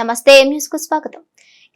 నమస్తే న్యూస్కు స్వాగతం.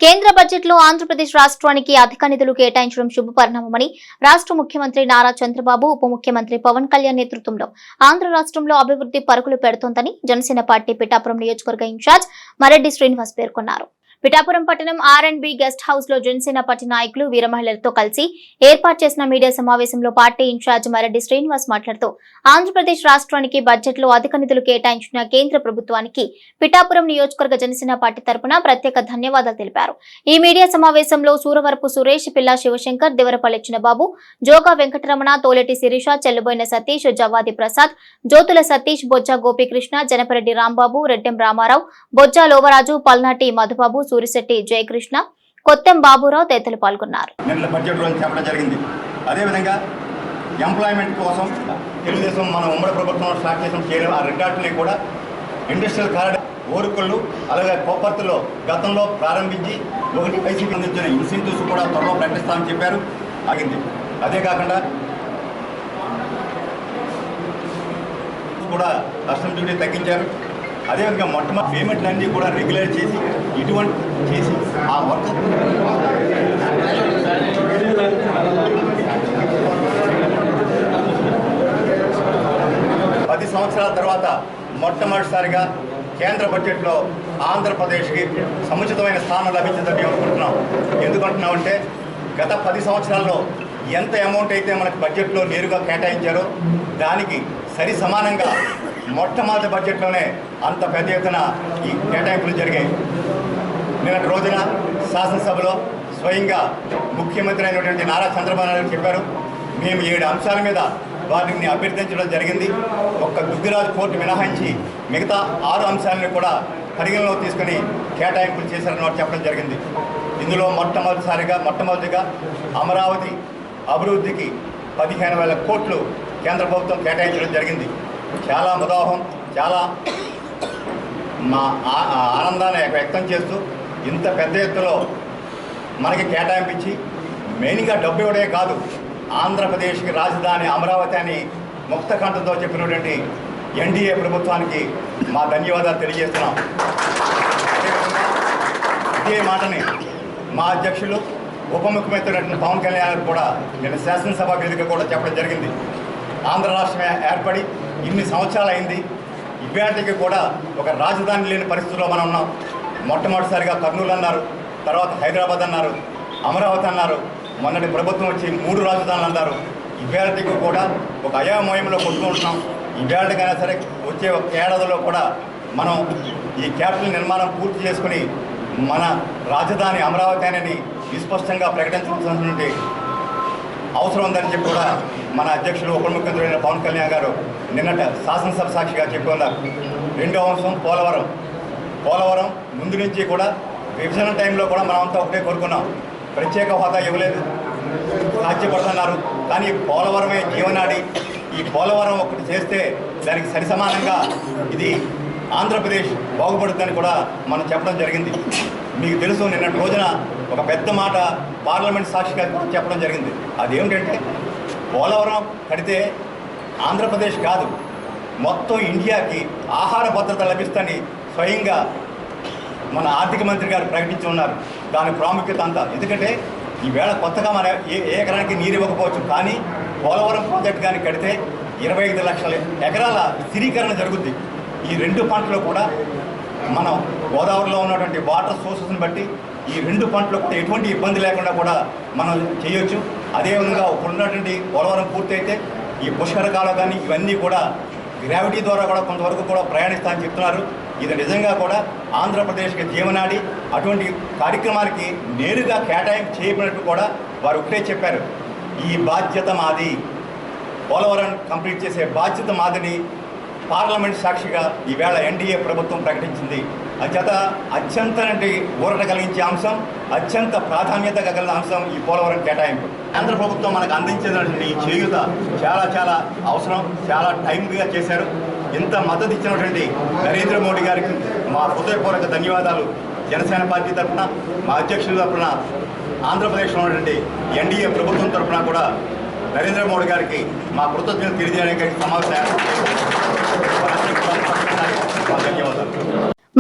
కేంద్ర బడ్జెట్లో ఆంధ్రప్రదేశ్ రాష్ట్రానికి అధిక నిధులు కేటాయించడం శుభపరిణామమని రాష్ట్ర ముఖ్యమంత్రి నారా చంద్రబాబు ఉప ముఖ్యమంత్రి పవన్ కళ్యాణ్ నేతృత్వంలో ఆంధ్ర రాష్ట్రంలో అభివృద్ధి పరుగులు పెడుతోందని జనసేన పార్టీ పిఠాపురం నియోజకవర్గ ఇన్ఛార్జ్ మరెడ్డి శ్రీనివాస్ పేర్కొన్నారు. పిఠాపురం పట్టణం ఆర్ అండ్ బి గెస్ట్ హౌస్లో జనసేన పార్టీ నాయకులు వీరమహిళలతో కలిసి ఏర్పాటు చేసిన మీడియా సమావేశంలో పార్టీ ఇన్ఛార్జ్ మరెడ్డి శ్రీనివాస్ మాట్లాడుతూ ఆంధ్రప్రదేశ్ రాష్ట్రానికి బడ్జెట్లో అధిక నిధులు కేటాయించిన కేంద్ర ప్రభుత్వానికి పిఠాపురం నియోజకవర్గ జనసేన పార్టీ తరపున ప్రత్యేక ధన్యవాదాలు తెలిపారు. ఈ మీడియా సమావేశంలో సూరవరపు సురేష్ పిల్లా శివశంకర్ దేవరపల్లి చిన్నబాబు జోగా వెంకటరమణ తోలెటి శిరీష చెల్లుబోయిన సతీష్ జవాది ప్రసాద్ జ్యోతుల సతీష్ బొజ్జా గోపీకృష్ణ జనపరెడ్డి రాంబాబు రెడ్డెం రామారావు బొజ్జా లోవరాజు పల్నాటి మధుబాబు సూరిశెట్టి జయకృష్ణ కొత్తం బాబురావు తదితరులు పాల్గొన్నారు. బడ్జెట్ చెప్పడం జరిగింది. అదేవిధంగా ఎంప్లాయ్మెంట్ కోసం తెలుగుదేశం మన ఉమ్మడి ప్రభుత్వం స్టార్ట్ చేసిన చేయడం ఆ రికార్డుని కూడా ఇండస్ట్రియల్ కారిడార్ ఓరుకళ్ళు అలాగే కోపర్తిలో గతంలో ప్రారంభించి ఒకటి వైసీపీ అందించిన ఇన్సెంటివ్స్ కూడా త్వరలో ప్రకటిస్తామని చెప్పారు. ఆగింది. అదే కాకుండా కూడా కస్టమ్ డ్యూటీ తగ్గించారు. అదేవిధంగా మొట్టమొదటి పేమెంట్లు కూడా రెగ్యులర్ చేసి ఇటువంటి చేసి ఆ వర్క్ పది సంవత్సరాల తర్వాత మొట్టమొదటిసారిగా కేంద్ర బడ్జెట్లో ఆంధ్రప్రదేశ్కి సముచితమైన స్థానం లభించిందని అనుకుంటున్నాం. ఎందుకంటున్నామంటే గత పది సంవత్సరాల్లో ఎంత అమౌంట్ అయితే మనకు బడ్జెట్లో నేరుగా కేటాయించారో దానికి సరి సమానంగా మొట్టమొదటి బడ్జెట్లోనే అంత పెద్ద ఎత్తున ఈ కేటాయింపులు జరిగాయి. నిన్నటి రోజున శాసనసభలో స్వయంగా ముఖ్యమంత్రి అయినటువంటి నారా చంద్రబాబు నాయుడు చెప్పారు మేము ఏడు అంశాల మీద వారిని అభ్యర్థించడం జరిగింది. ఒక్క దుగ్గిరాజు కోర్టు మినహాయించి మిగతా ఆరు అంశాలను కూడా పరిగణలో తీసుకుని కేటాయింపులు చేశారని చెప్పడం జరిగింది. ఇందులో మొట్టమొదటిసారిగా మొట్టమొదటిగా అమరావతి అభివృద్ధికి పదిహేను వేల కోట్లు కేంద్ర ప్రభుత్వం కేటాయించడం జరిగింది. చాలా ముదాహం చాలా మా ఆ- ఆనందాన్ని వ్యక్తం చేస్తూ ఇంత పెద్ద ఎత్తులో మనకి కేటాయింపించి మెయిన్గా డబ్బు ఇవ్వడే కాదు ఆంధ్రప్రదేశ్కి రాజధాని అమరావతి అని ముక్తకంఠంతో చెప్పినటువంటి ఎన్డీఏ ప్రభుత్వానికి మా ధన్యవాదాలు తెలియజేస్తున్నాం. ఇదే మాటని మా అధ్యక్షులు ఉప ముఖ్యమంత్రి పవన్ కళ్యాణ్ గారు కూడా నేను శాసనసభ వేదిక కూడా చెప్పడం జరిగింది. ఆంధ్ర రాష్ట్రం ఏర్పడి ఇన్ని సంవత్సరాలు అయింది ఇవాటికి కూడా ఒక రాజధాని లేని పరిస్థితిలో మనం ఉన్నాం. మొట్టమొదటిసారిగా కర్నూలు అన్నారు తర్వాత హైదరాబాద్ అన్నారు అమరావతి అన్నారు. మొన్నటి ప్రభుత్వం వచ్చి మూడు రాజధానులు అన్నారు. ఇవాటికి కూడా ఒక అయోమయంలో కొట్టుకుంటున్నాం ఇవాటికైనా సరే వచ్చే ఒక ఏడాదిలో కూడా మనం ఈ క్యాపిటల్ నిర్మాణం పూర్తి చేసుకుని మన రాజధాని అమరావతి అనేది విస్పష్టంగా ప్రకటించవలసినటువంటి అవసరం ఉందని చెప్పి కూడా మన అధ్యక్షులు ఉప ముఖ్యమంత్రి పవన్ కళ్యాణ్ గారు నిన్నట శాసనసభ సాక్షిగా చెప్పుకున్నారు. రెండో అంశం పోలవరం. పోలవరం ముందు నుంచి కూడా విభజన టైంలో కూడా మనమంతా ఒకటే కోరుకున్నాం. ప్రత్యేక హోదా ఇవ్వలేదు. సాధ్యపడుతున్నారు. కానీ పోలవరమే జీవనాడి ఈ పోలవరం ఒకటి చేస్తే దానికి సరి సమానంగా ఇది ఆంధ్రప్రదేశ్ బాగుపడుతుందని కూడా మనం చెప్పడం జరిగింది. మీకు తెలుసు నిన్నటి రోజున ఒక పెద్ద మాట పార్లమెంట్ సాక్షిగా చెప్పడం జరిగింది. అదేమిటంటే పోలవరం కడితే ఆంధ్రప్రదేశ్ కాదు మొత్తం ఇండియాకి ఆహార భద్రత లభిస్తని స్వయంగా మన ఆర్థిక మంత్రి గారు ప్రకటించి ఉన్నారు. దాని ప్రాముఖ్యత అంతా. ఎందుకంటే ఈవేళ కొత్తగా మన ఏ ఏ ఎకరానికి నీరు ఇవ్వకపోవచ్చు. కానీ పోలవరం ప్రాజెక్ట్ కానీ కడితే ఇరవై ఐదు లక్షల ఎకరాల స్థిరీకరణ జరుగుద్ది. ఈ రెండు పంటలు కూడా మనం గోదావరిలో ఉన్నటువంటి వాటర్ సోర్సెస్ని బట్టి ఈ రెండు పంటలు కూడా ఎటువంటి ఇబ్బంది లేకుండా కూడా మనం చేయొచ్చు. అదేవిధంగా ఉన్నటువంటి పోలవరం పూర్తయితే ఈ పుష్కరకాలు కానీ ఇవన్నీ కూడా గ్రావిటీ ద్వారా కూడా కొంతవరకు కూడా ప్రయాణిస్తామని చెప్తున్నారు. ఇది నిజంగా కూడా ఆంధ్రప్రదేశ్కి జీవనాడి అటువంటి కార్యక్రమానికి నేరుగా కేటాయింపు చేయబడినట్టు కూడా వారు ఒకటే చెప్పారు. ఈ బాధ్యత మాది. పోలవరం కంప్లీట్ చేసే బాధ్యత మాదిని పార్లమెంట్ సాక్షిగా ఈవేళ ఎన్డీఏ ప్రభుత్వం ప్రకటించింది. అత్యంత అత్యంత అంటే ఊరట కలిగించే అంశం అత్యంత ప్రాధాన్యత కలిగిన అంశం ఈ పోలవరం కేటాయింపు. కేంద్ర ప్రభుత్వం మనకు అందించినటువంటి చేయుత చేయూత చాలా చాలా అవసరం చాలా టైంగా చేశారు. ఇంత మద్దతు ఇచ్చినటువంటి నరేంద్ర మోడీ గారికి మా హృదయపూర్వక ధన్యవాదాలు. జనసేన పార్టీ తరఫున మా అధ్యక్షుల తరఫున ఆంధ్రప్రదేశ్లో ఉన్నటువంటి ఎన్డీఏ ప్రభుత్వం తరఫున కూడా నరేంద్ర మోడీ గారికి మా కృతజ్ఞతలు తెలియజేయడానికి సమావేశం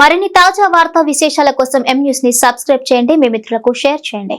మరిన్ని తాజా వార్తా విశేషాల కోసం ఎం న్యూస్ని సబ్స్క్రైబ్ చేయండి. మీ మిత్రులకు షేర్ చేయండి.